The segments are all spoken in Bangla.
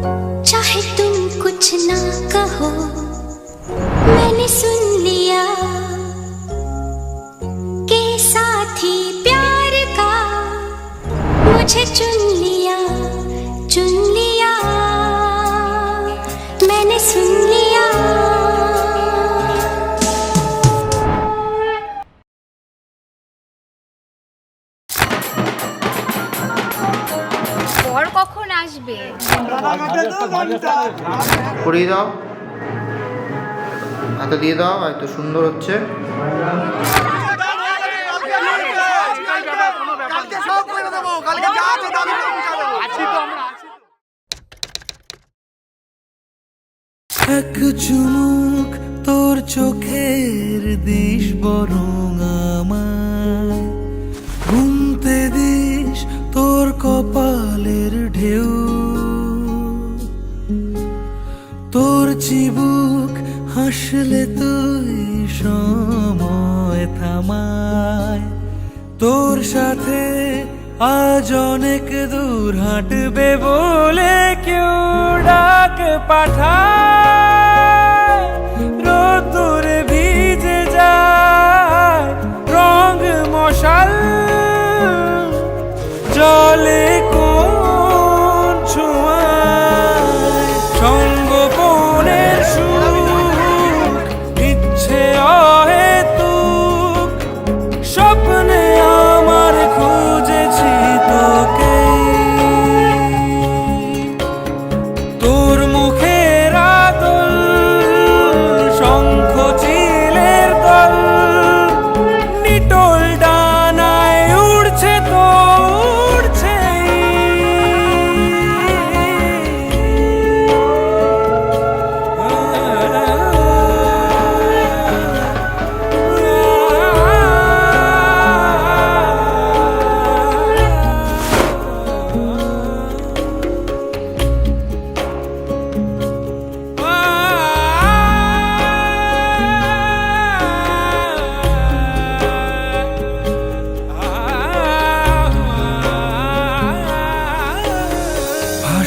चाहे तुम कुछ ना कहो मैंने सुन लिया के साथी प्यार का मुझे चुन আসবে। করিয়ে দাও। হাতে দিয়ে দাও এত সুন্দর হচ্ছে। এক চুমুক তোর চোখের দিস বরং আমায় হাসলে তুই সময় থামায়। তোর সাথে আজ অনেক দূর হাঁটবে বলে কেউ ডাক পাঠায়।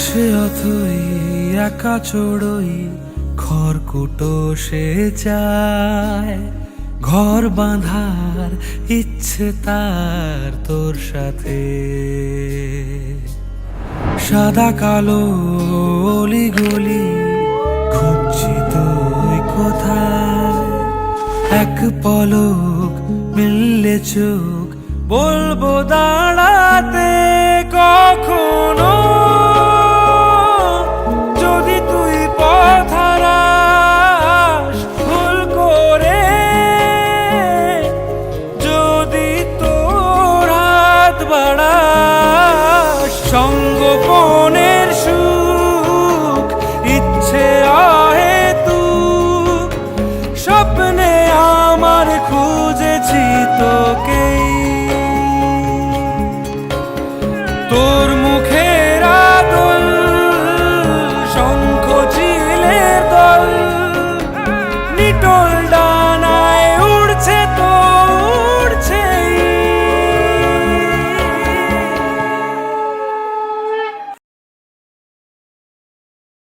ভাসে অথই, একা চড়ই, খড়কুটো সে চায়। ঘর বাঁধার ইচ্ছে তার তোর সাথে। সাদা কালো অলি গলি খুঁজছি তুই কোথায়? এক পলক মিললে চোখ, বলব দাঁড়াতে estou